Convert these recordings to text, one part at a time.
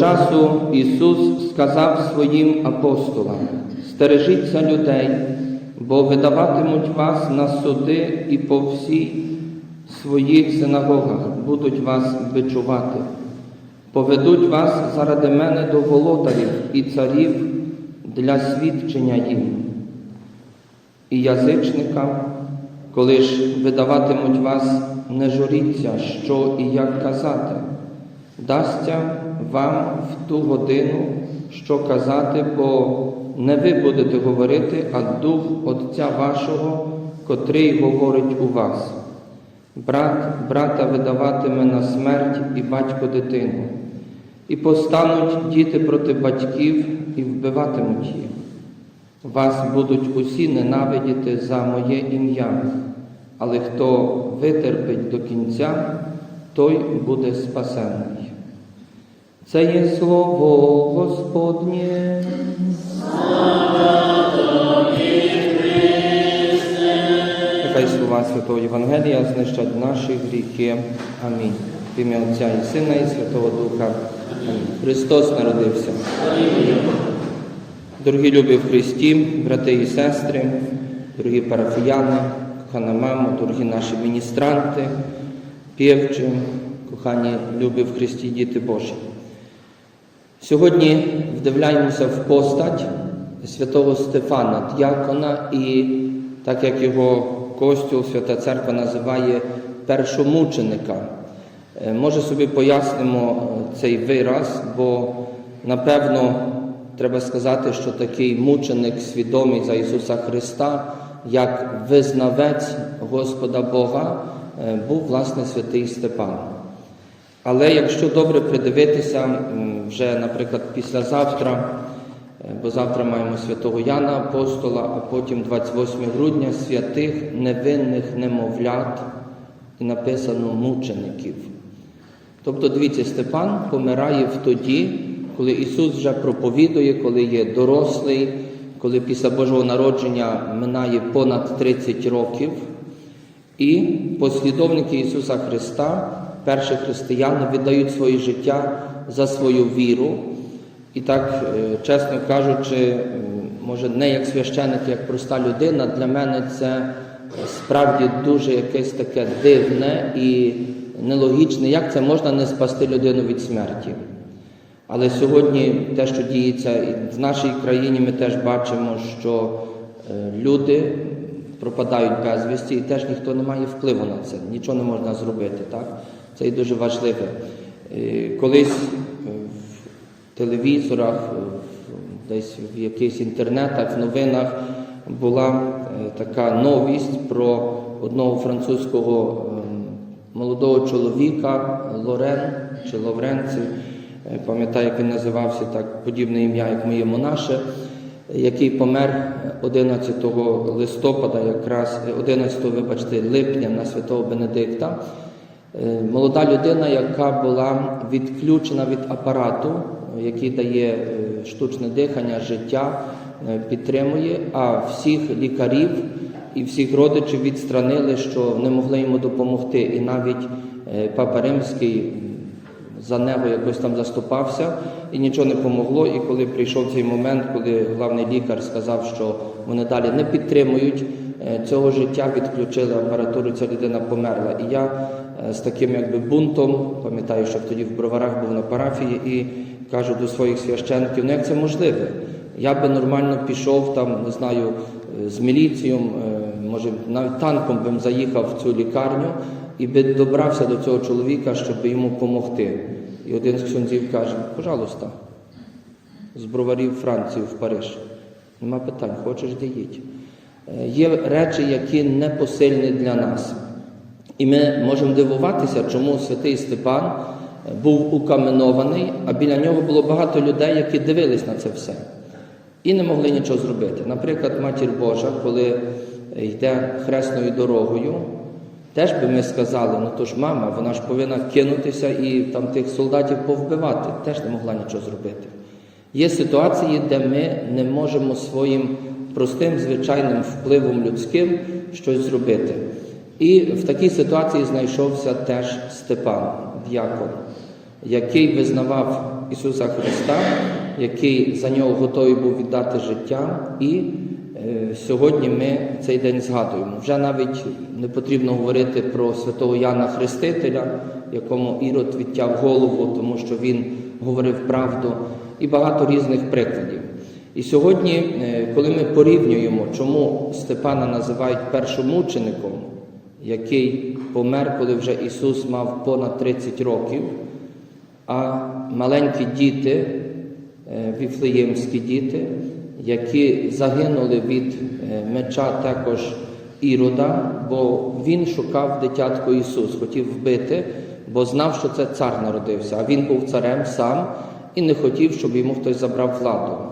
часу Ісус сказав своїм апостолам: стережіться людей, бо видаватимуть вас на суди і по всій своїх синагогах будуть вас бичувати. Поведуть вас заради мене до володарів і царів для свідчення їм. І язичникам, коли ж видаватимуть вас, не журіться, що і як казати. Дасться вам в ту годину, що казати, бо не ви будете говорити, а Дух Отця вашого, котрий говорить у вас. Брат брата видаватиме на смерть і батько дитину, і постануть діти проти батьків і вбиватимуть їх. Вас будуть усі ненавидіти за моє ім'я, але хто витерпить до кінця, той буде спасений. Це є слово Господнє. Нехай слова Святого Євангелія знищать наші гріхи. Амінь. В ім'я Отця і Сина, і Святого Духа. Амінь. Христос народився. Дорогі любі в Христі, брати і сестри, дорогі парафіяни, кохана мамо, дорогі наші міністранти, півчі, кохані любі в Христі, діти Божі. Сьогодні вдивляємося в постать святого Стефана, діакона, і так як його Костюл, Свята Церква називає першомученика. Е, Може собі пояснимо е, цей вираз, бо напевно треба сказати, що такий мученик свідомий за Ісуса Христа, як визнавець Господа Бога, е, був власне святий Степан. Але якщо добре придивитися, вже, наприклад, післязавтра, е, бо завтра маємо святого Яна Апостола, а потім 28 грудня святих невинних немовлят і написано мучеників. Тобто, дивіться, Степан помирає в тоді, коли Ісус вже проповідує, коли є дорослий, коли після Божого народження минає понад 30 років. І послідовники Ісуса Христа, перші християни, віддають своє життя за свою віру. І так, е, чесно кажучи, може не як священик, як проста людина, для мене це справді дуже якесь таке дивне і нелогічне, як це можна не спасти людину від смерті. Але сьогодні те, що діється і в нашій країні, ми теж бачимо, що е, люди пропадають безвісті, і теж ніхто не має впливу на це, нічого не можна зробити. Так? Це і дуже важливе. Е, Колись е, в телевізорах, е, десь в якихось інтернетах, в новинах була така новість про одного французького ем, молодого чоловіка Лорен чи Лавренці. Е, Пам'ятаю, як він називався так, подібне ім'я, як моє монаше, який помер 11 листопада, якраз е, 11, вибачте, липня на святого Бенедикта. Е, Молода людина, яка була відключена від апарату, який дає е, штучне дихання, життя, е, підтримує, а всіх лікарів і всіх родичів відстранили, що не могли йому допомогти. І навіть Папа Римський за нього якось там заступався і нічого не помогло. І коли прийшов цей момент, коли главний лікар сказав, що вони далі не підтримують цього життя, відключили апаратуру, ця людина померла. І я з таким якби бунтом, пам'ятаю, що тоді в броварах був на парафії, і кажу до своїх священників, ну як це можливе? Я би нормально пішов там, не знаю, е, з міліцією, е, може навіть танком би заїхав в цю лікарню і би добрався до цього чоловіка, щоб йому допомогти. І один з ксьонзів каже, пожалуйста, з броварів Франції в Париж. Нема питань, хочеш де. Е, Є речі, які непосильні для нас. І ми можемо дивуватися, чому святий Степан е, був укаменований, а біля нього було багато людей, які дивились на це все і не могли нічого зробити. Наприклад, Матір Божа, коли йде хресною дорогою, Теж би ми сказали, ну то ж мама, вона ж повинна кинутися і там тих солдатів повбивати, теж не могла нічого зробити. Є ситуації, де ми не можемо своїм простим, звичайним впливом людським щось зробити. І в такій ситуації знайшовся теж Степан, діякон, який визнавав Ісуса Христа, який за нього готовий був віддати життя. І е, сьогодні ми цей день згадуємо. Вже навіть не потрібно говорити про святого Яна Хрестителя, якому Ірод відтяв голову, тому що він говорив правду, і багато різних прикладів. І сьогодні, е, коли ми порівнюємо, чому Степана називають першомучеником, який помер, коли вже Ісус мав понад 30 років, а маленькі діти, е, віфлеємські діти, які загинули від е, меча також Ірода, бо він шукав дитятко Ісус, хотів вбити, бо знав, що це цар народився, а він був царем сам і не хотів, щоб йому хтось забрав владу.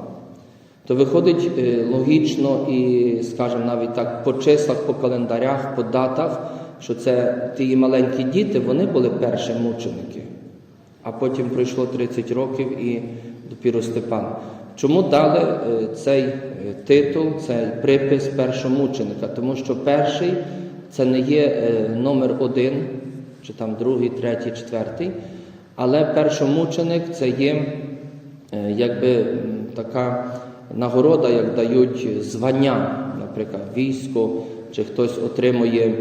То виходить е, логічно і, скажімо, навіть так, по числах, по календарях, по датах, що це ті маленькі діти, вони були перші мученики. А потім пройшло 30 років і допіру Степан. Чому дали е, цей е, титул, цей припис першомученика? Тому що перший це не є номер один, чи там другий, третій, четвертий, але першомученик це є якби така нагорода, як дають звання, наприклад, військо, чи хтось отримує,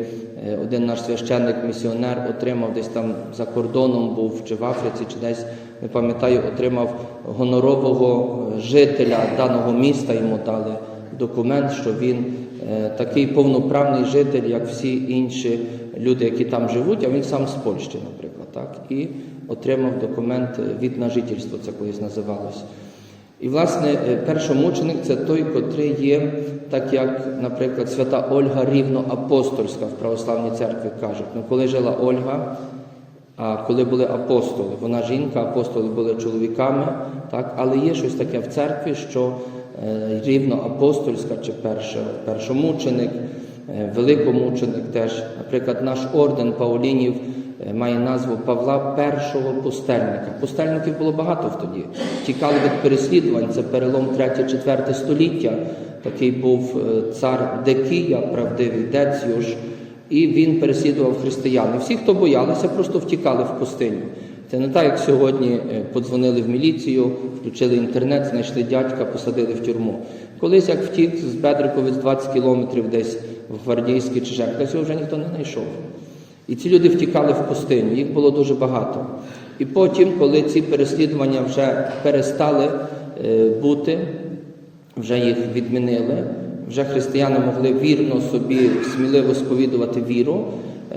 е, один наш священник, місіонер отримав десь там за кордоном був, чи в Африці, чи десь, не пам'ятаю, отримав гонорового е, жителя даного міста, йому дали документ, що він е, такий повноправний житель, як всі інші люди, які там живуть, а він сам з Польщі, наприклад, так, і отримав документ від на жительство, це колись називалось. І, власне, е, першомученик це той, котрий є, так як, наприклад, свята Ольга рівноапостольська в православній церкві кажуть. Ну, коли жила Ольга, а коли були апостоли, вона жінка, апостоли були чоловіками, так? але є щось таке в церкві, що е, рівноапостольська чи перша, першомученик, е, великомученик теж. Наприклад, наш орден Паулінів має назву Павла Першого пустельника. Пустельників було багато в тоді. Тікали від переслідувань, це перелом 3-4 століття. Такий був е, цар Декія, правдивий Деціюш, і він переслідував християн. І всі, хто боялися, просто втікали в пустиню. Це не так, як сьогодні е, подзвонили в міліцію, включили інтернет, знайшли дядька, посадили в тюрму. Колись як втік з Бедриковець 20 кілометрів десь в Гвардійський чи Жек, десь його вже ніхто не знайшов. І ці люди втікали в пустиню, їх було дуже багато. І потім, коли ці переслідування вже перестали е, бути, вже їх відмінили, вже християни могли вірно собі сміливо сповідувати віру.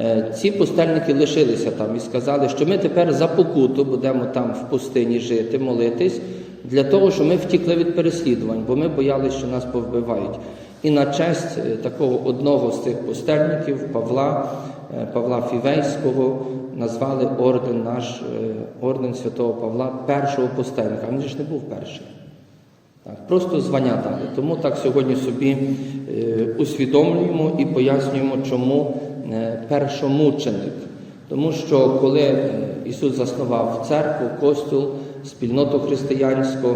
е, Ці пустельники лишилися там і сказали, що ми тепер за покуту будемо там в пустині жити, молитись, для того, що ми втікли від переслідувань, бо ми боялися, що нас повбивають. І на честь е, такого одного з цих пустельників, Павла, Павла Фівейського, назвали орден наш, е, орден святого Павла, першого пустельника. А він ж не був перший. Так, просто звання дали. Тому так сьогодні собі е, усвідомлюємо і пояснюємо, чому е, першомученик. Тому що коли е, Ісус заснував церкву, костюл, спільноту християнську,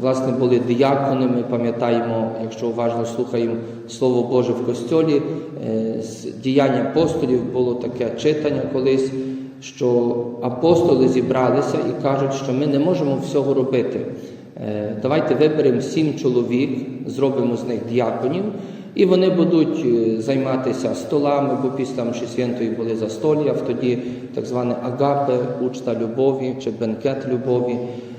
власне, були диякони, ми пам'ятаємо, якщо уважно слухаємо Слово Боже в костьолі, е, з діяння апостолів було таке читання колись, що апостоли зібралися і кажуть, що ми не можемо всього робити. Е, Давайте виберемо сім чоловік, зробимо з них діаконів, і вони будуть е, займатися столами, бо після Мші Святої були застолля, тоді так зване агапе, учта любові чи бенкет любові.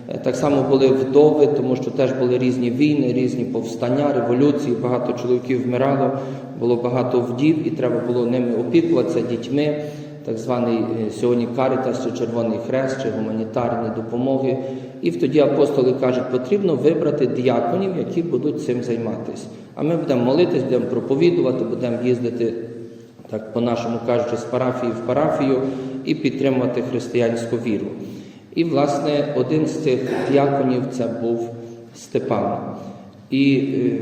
Е, Так само були вдови, тому що теж були різні війни, різні повстання, революції, багато чоловіків вмирало, було багато вдів, і треба було ними опікуватися, дітьми так званий е, сьогодні Карітас чи Червоний Хрест, чи гуманітарні допомоги. І тоді апостоли кажуть, потрібно вибрати діяконів, які будуть цим займатися. А ми будемо молитись, будемо проповідувати, будемо їздити, так по-нашому кажучи, з парафії в парафію і підтримувати християнську віру. І, власне, один з цих діяконів це був Степан. І е,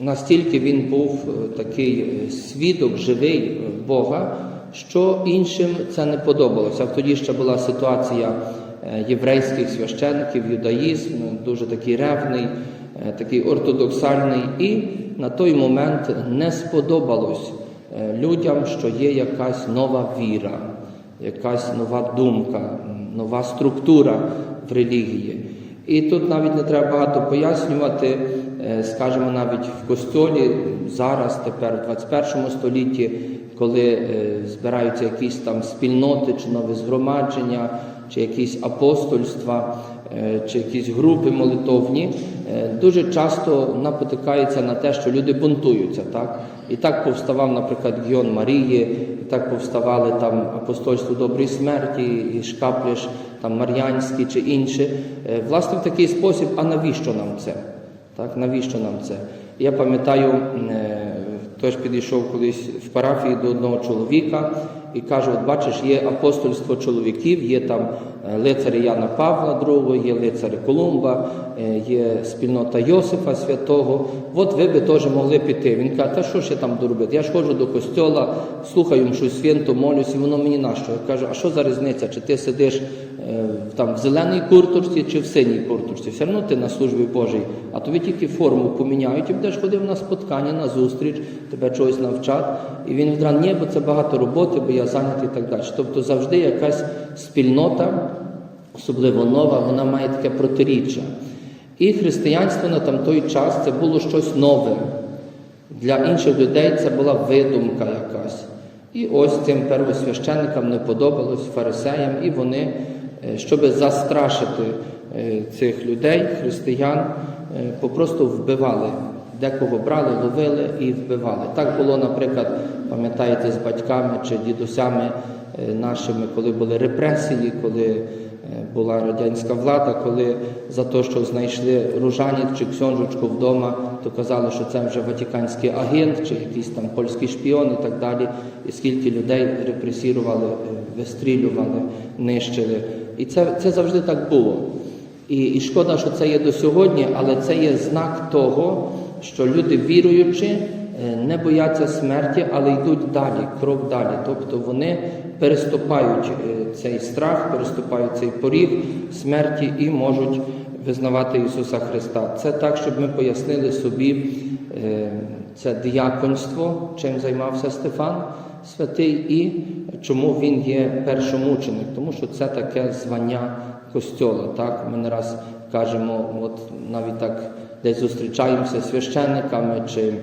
настільки він був е, такий е, свідок живий Бога, що іншим це не подобалося. Тоді ще була ситуація єврейських священиків, юдаїзм, дуже такий ревний, такий ортодоксальний, і на той момент не сподобалось людям, що є якась нова віра, якась нова думка, нова структура в релігії. І тут навіть не треба багато пояснювати, е, скажімо, навіть в костьолі зараз, тепер, в 21 столітті, коли е, збираються якісь там спільноти чи нові згромадження, чи якісь апостольства, е, чи якісь групи молитовні, е, дуже часто напотикається на те, що люди бунтуються. Так? І так повставав, наприклад, Гіон Марії, і так повставали там апостольство доброї смерті, і Шкапліш, там Мар'янський чи інші. Е, Власне, в такий спосіб, а навіщо нам це? Так, навіщо нам це? Я пам'ятаю, теж підійшов колись в парафії до одного чоловіка і каже: от бачиш, є апостольство чоловіків, є там е, лицарі Яна Павла II, є лицарі Колумба, е, є спільнота Йосифа Святого. От ви би теж могли піти. Він каже, та що я там доробити? Я ж ходжу до костьола, слухаю щось свято, молюсь, і воно мені нащо? Я кажу, а що за різниця? Чи ти сидиш там в зеленій курточці чи в синій курточці? Все одно ти на службі Божій, а тобі тільки форму поміняють і будеш ходив на споткання, на зустріч, тебе чогось навчать. І він відразу, ні, бо це багато роботи, бо я зайнятий і так далі. Тобто завжди якась спільнота, особливо нова, вона має таке протиріччя. І християнство на той час це було щось нове. Для інших людей це була видумка якась. І ось цим первосвященникам не подобалось фарисеям, і вони, е, щоб застрашити е, цих людей, християн, е, попросту вбивали. Декого брали, ловили і вбивали. Так було, наприклад, пам'ятаєте, з батьками чи дідусями е, нашими, коли були репресії, коли е, була радянська влада, коли за те, що знайшли ружаніт чи ксьонжучку вдома, то казали, що це вже ватиканський агент чи якийсь там польський шпіон і так далі. І скільки людей репресірували, е, вистрілювали, нищили. І це, це завжди так було. І, і шкода, що це є до сьогодні, але це є знак того, що люди віруючи, е, не бояться смерті, але йдуть далі, крок далі. Тобто вони переступають е, цей страх, переступають цей поріг смерті і можуть визнавати Ісуса Христа. Це так, щоб ми пояснили собі е, це діяконство, чим займався Стефан Святий, і чому він є першомученик, тому що це таке звання костьола. Так? Ми не раз кажемо, от навіть так десь зустрічаємося з священниками чи,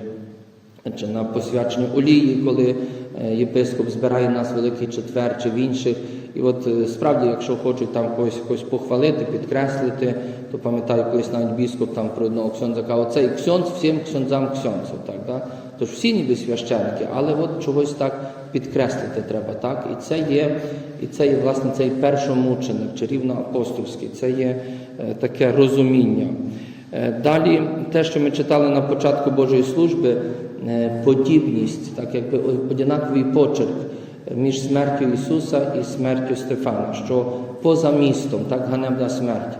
чи на посвяченні олії, коли е, єпископ збирає нас Великий Четвер чи в інших. І от е, справді, якщо хочуть там когось, когось похвалити, підкреслити, то пам'ятаю, колись навіть біскоп там про одного ксьонза казав, оцей ксьонз всім ксьонзам ксьонзу. Так, да? Тож всі ніби священники, але от чогось так підкреслити треба. так? І це є, і це є власне цей першомученик, чи рівноапостольський, це є е, таке розуміння. Е, Далі, те, що ми читали на початку Божої служби, подібність, так якби однаковий почерк між смертю Ісуса і смертю Стефана, що поза містом, так ганебна смерть,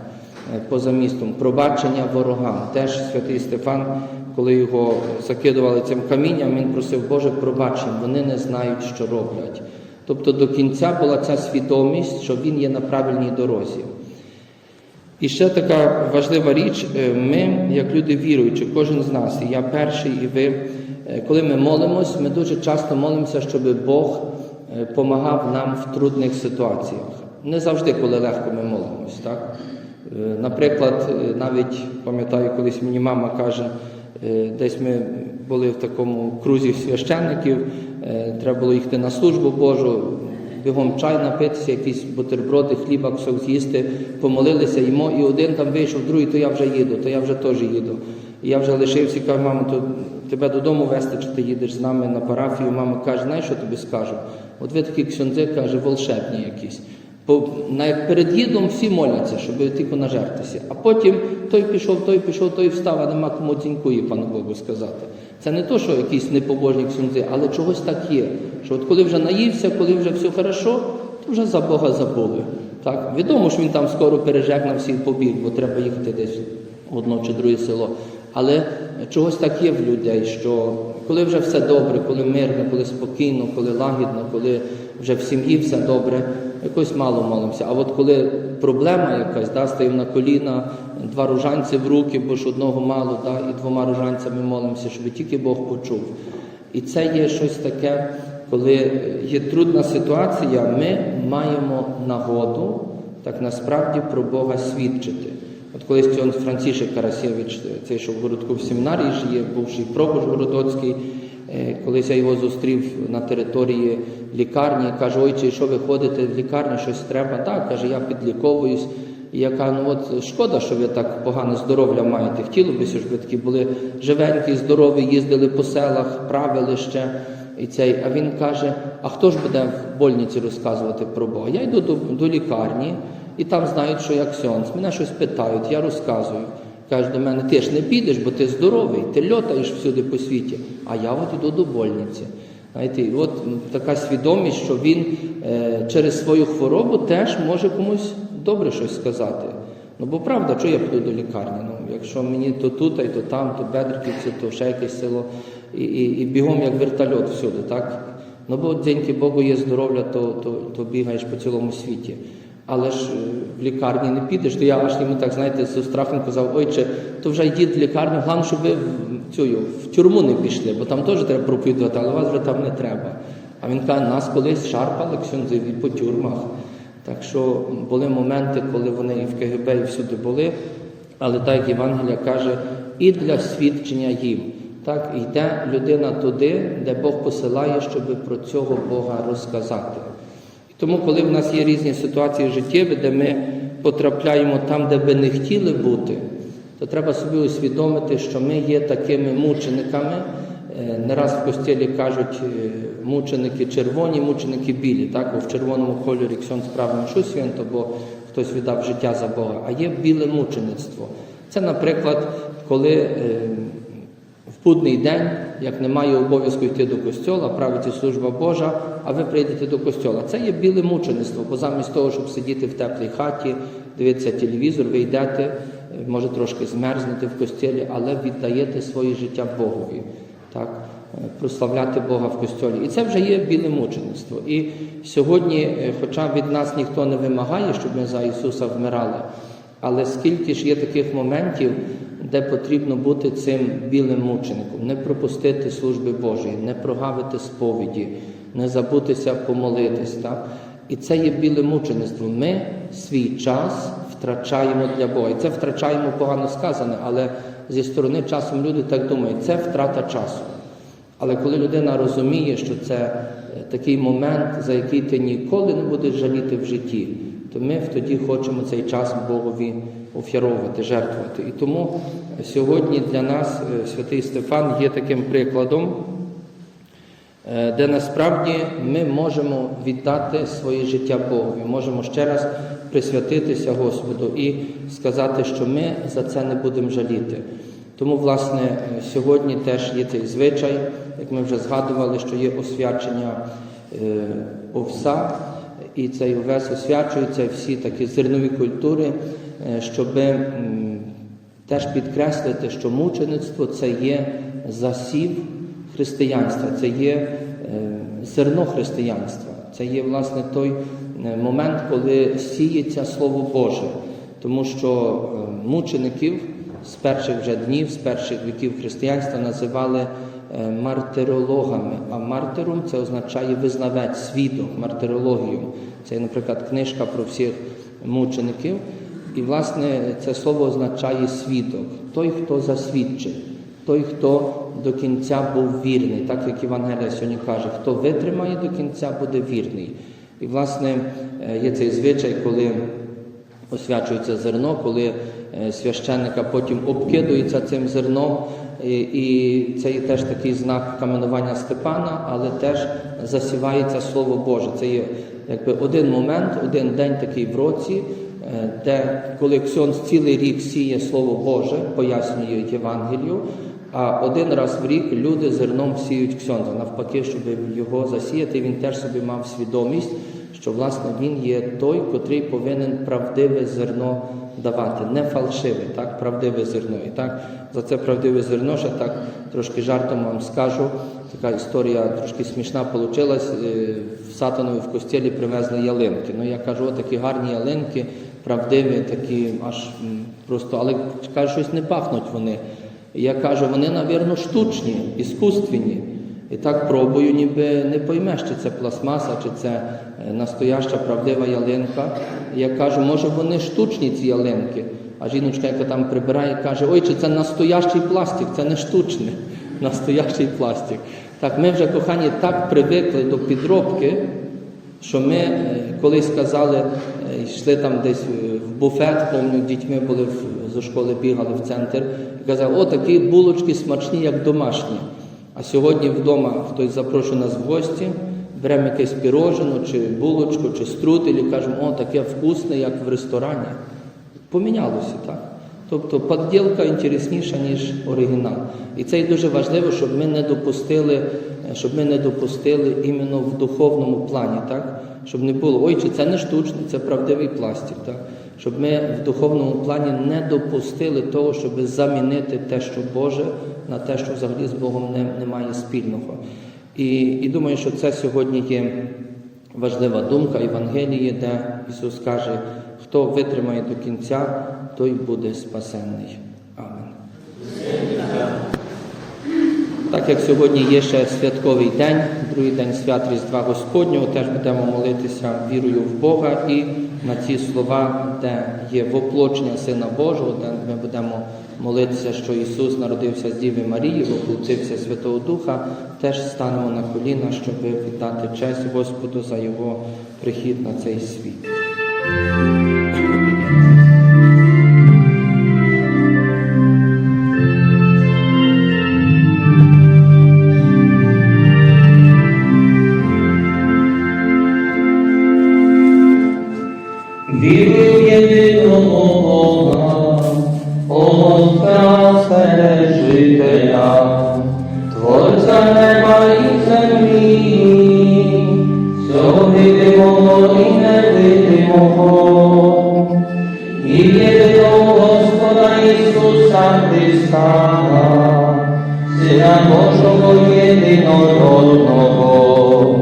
е, поза містом, пробачення ворогам. Теж святий Стефан, коли його закидували цим камінням, він просив Боже пробачення, вони не знають, що роблять. Тобто до кінця була ця свідомість, що він є на правильній дорозі. І ще така важлива річ, е, ми, як люди віруючі, кожен з нас, і я перший, і ви, е, коли ми молимось, ми дуже часто молимося, щоб Бог допомагав нам в трудних ситуаціях. Не завжди, коли легко ми молимось. Так? Е, Наприклад, е, навіть пам'ятаю, колись мені мама каже, е, десь ми були в такому крузі священників, е, треба було їхати на службу Божу, бігом чай напитися, якісь бутерброди, хліба, все з'їсти, помолилися, їмо, і один там вийшов, другий, то я вже їду, то я вже теж їду. І я вже лишився і кажу, мамо, то тебе додому вести, чи ти їдеш з нами на парафію. Мама каже, знаєш, що тобі скажу? От ви такі ксьондзи, каже, волшебні якісь. Бо на- перед їдом всі моляться, щоб тільки нажертися. А потім той пішов, той пішов, той встав, а нема кому дзінькує, пану Богу сказати. Це не то, що якісь непобожні ксюндзи, але чогось так є. Що от коли вже наївся, коли вже все хорошо, то вже за Бога забули. Так? Відомо, що він там скоро пережегнав всіх побіг, бо треба їхати десь в одно чи друге село. Але чогось так є в людей, що коли вже все добре, коли мирно, коли спокійно, коли лагідно, коли вже в сім'ї все добре, якось мало молимося. А от коли проблема якась, да, стаємо на коліна, два ружанці в руки, бо ж одного мало, да, і двома ружанцями молимося, щоб тільки Бог почув. І це є щось таке, коли є трудна ситуація, ми маємо нагоду так насправді про Бога свідчити. От колись цього Францішек Карасєвич, цей, що в городку в семінарії жиє, бувший пробуш Городоцький, е, колись я його зустрів на території лікарні, каже, ой, чи що ви ходите в лікарню, щось треба? Так, каже, я підліковуюсь. І я кажу, ну от шкода, що ви так погане здоров'я маєте. Хотілося б, щоб ви такі були живенькі, здорові, їздили по селах, правили ще. І цей, а він каже: а хто ж буде в больниці розказувати про Бога? Я йду до, до лікарні, і там знають, що я ксьонц. Мене щось питають, я розказую. Кажуть до мене, ти ж не підеш, бо ти здоровий, ти льотаєш всюди по світі. А я от іду до больниці. Знаєте, от така свідомість, що він е, через свою хворобу теж може комусь добре щось сказати. Ну бо правда, що я піду до лікарні? Ну, якщо мені то тут, і то там, то Бедриківці, то ще якесь село, і, і, і бігом як вертольот всюди, так? Ну бо дзеньки Богу є здоров'я, то, то, то бігаєш по цілому світі. Але ж е, в лікарні не підеш, то я аж йому так, знаєте, з страхом казав, ойче, то вже йдіть в лікарню, головне, щоб ви в, цю, в тюрму не пішли, бо там теж треба проповідувати, але вас вже там не треба. А він каже, нас колись шарпали ксюнзові по тюрмах. Так що були моменти, коли вони і в КГБ, і всюди були, але так як Євангелія каже, і для свідчення їм. Так, йде людина туди, де Бог посилає, щоб про цього Бога розказати. Тому, коли в нас є різні ситуації життєві, де ми потрапляємо там, де би не хотіли бути, то треба собі усвідомити, що ми є такими мучениками. Е, Не раз в костілі кажуть е, мученики червоні, мученики білі. Так? Бо в червоному кольорі ксьон справив мшу свято, бо хтось віддав життя за Бога, а є біле мучеництво. Це, наприклад, коли е, в будний день, як немає обов'язку йти до костьола, правиться служба Божа, а ви прийдете до костьола. Це є біле мучеництво, бо замість того, щоб сидіти в теплій хаті, дивитися телевізор, ви йдете, е, може трошки змерзнете в костілі, але віддаєте своє життя Богові. Так? Е, Прославляти Бога в костьолі. І це вже є біле мучеництво. І сьогодні, е, хоча від нас ніхто не вимагає, щоб ми за Ісуса вмирали, але скільки ж є таких моментів, де потрібно бути цим білим мучеником, не пропустити служби Божої, не прогавити сповіді, не забутися помолитись. Так? І це є біле мучеництво. Ми свій час втрачаємо для Бога. І це втрачаємо погано сказане, але зі сторони часом люди так думають, це втрата часу. Але коли людина розуміє, що це е, такий момент, за який ти ніколи не будеш жаліти в житті, то ми тоді хочемо цей час Богові офіровувати, жертвувати. І тому сьогодні для нас е, святий Стефан є таким прикладом, е, де насправді ми можемо віддати своє життя Богові, можемо ще раз присвятитися Господу і сказати, що ми за це не будемо жаліти. Тому, власне, е, сьогодні теж є цей звичай, як ми вже згадували, що є освячення овса, і цей овес освячується всі такі зернові культури, е, щоб теж підкреслити, що мучеництво це є засів християнства, це є е, зерно християнства. Це є власне той е, момент, коли сіється Слово Боже, тому що мучеників з перших вже днів, з перших віків християнства називали мартирологами. А мартиром це означає визнавець, свідок, мартирологію. Це, наприклад, книжка про всіх мучеників. І, власне, це слово означає свідок, той, хто засвідчив, той, хто до кінця був вірний, так як Євангелія сьогодні каже, хто витримає до кінця, буде вірний. І, власне, е, є цей звичай, коли освячується зерно, коли е, священника потім обкидується цим зерном, і, і це є теж такий знак каменування Степана, але теж засівається Слово Боже. Це є якби один момент, один день такий в році, е, де коли Ксьонс цілий рік сіє Слово Боже, пояснює Євангелію, а один раз в рік люди зерном сіють Ксьонза. Навпаки, щоб його засіяти, він теж собі мав свідомість, що власне він є той, котрий повинен правдиве зерно давати, не фальшиве, так, правдиве зерно. І так, за це правдиве зерно, ще так трошки жартом вам скажу. Така історія трошки смішна вийшла. В Сатанові в костілі привезли ялинки. Ну я кажу, такі гарні ялинки, правдиві, такі аж просто, але кажу, щось не пахнуть вони. Я кажу, вони, навірно, штучні, іскусственні. І так пробую, ніби не поймеш, чи це пластмаса, чи це е, настояща правдива ялинка. І я кажу, може вони штучні ці ялинки. А жіночка, яка там прибирає, каже, ой, чи це настоящий пластик, це не штучний, настоящий пластик. Так, ми вже, кохані, так привикли до підробки, що ми е, колись сказали, е, йшли там десь в буфет, помню, дітьми були зі школи, бігали в центр, і казали, о, такі булочки смачні, як домашні. А сьогодні вдома хтось запрошує нас в гості, беремо якесь пірожено, чи булочку, чи струтель і кажемо, о, таке вкусне, як в ресторані. Помінялося, так? Тобто подділка інтересніша, ніж оригінал. І це дуже важливо, щоб ми не допустили, е, щоб ми не допустили іменно в духовному плані, так? Щоб не було, ой, чи це не штучний, це правдивий пластик. Так? Щоб ми в духовному плані не допустили того, щоб замінити те, що Боже, на те, що взагалі з Богом не, немає спільного. І, і думаю, що це сьогодні є важлива думка Євангелії, де Ісус каже, хто витримає до кінця, той буде спасенний. Так як сьогодні є ще святковий день, другий день свят Різдва Господнього, теж будемо молитися вірою в Бога і на ці слова, де є воплочення Сина Божого, де ми будемо молитися, що Ісус народився з Діви Марії, воплотився Святого Духа, теж станемо на коліна, щоб віддати честь Господу за Його прихід на цей світ. Єдинородного,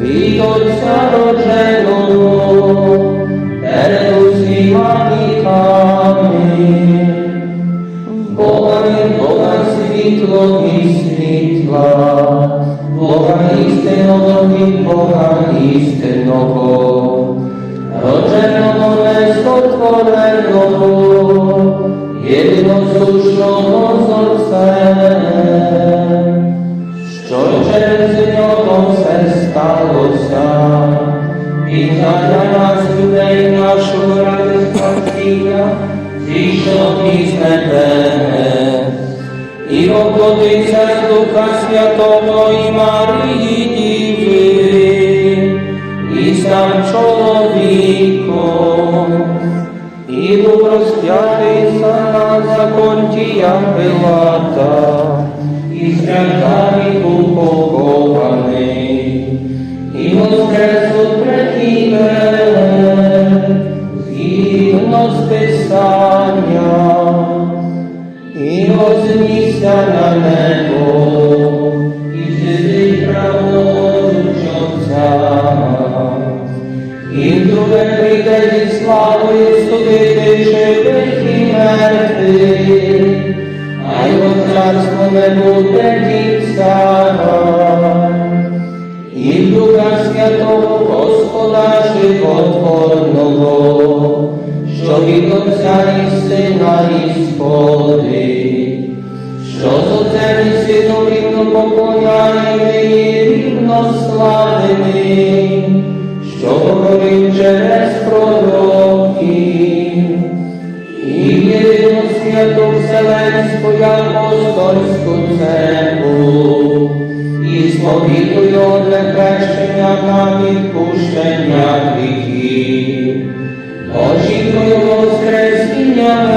від Отця родженого, перед усіма віками, Бога від Бога світло і світла, Бога істинного від Бога істинного, родженого нескотвореного, єдиносушного з Отцем, що через нього все сталося, і задля нас людей нашого ради спасіння, зійшов із небес, і оплодився з Духа Святого і Марії Діви, і став чоловіком, і розп'ятий за нас за Понтія Пилата, і страждав pokovaný. I voskresu pred imenem, zívnosť pestania, i voznisa na nebo, i vždy pravoučovca. I v druhé prídeji slavu vstupitejšie pred imenem, a jeho carstvo nebude Господа животворного, що від Отця і Сина ісходить, що з Отцем і Сином рівно поклоняє і рівно славений, що говорив через пророків, і єдину святу Вселенську апостольську церкву, і сповідую одне хрещення на відпущення гріхів. Очікую воскресіння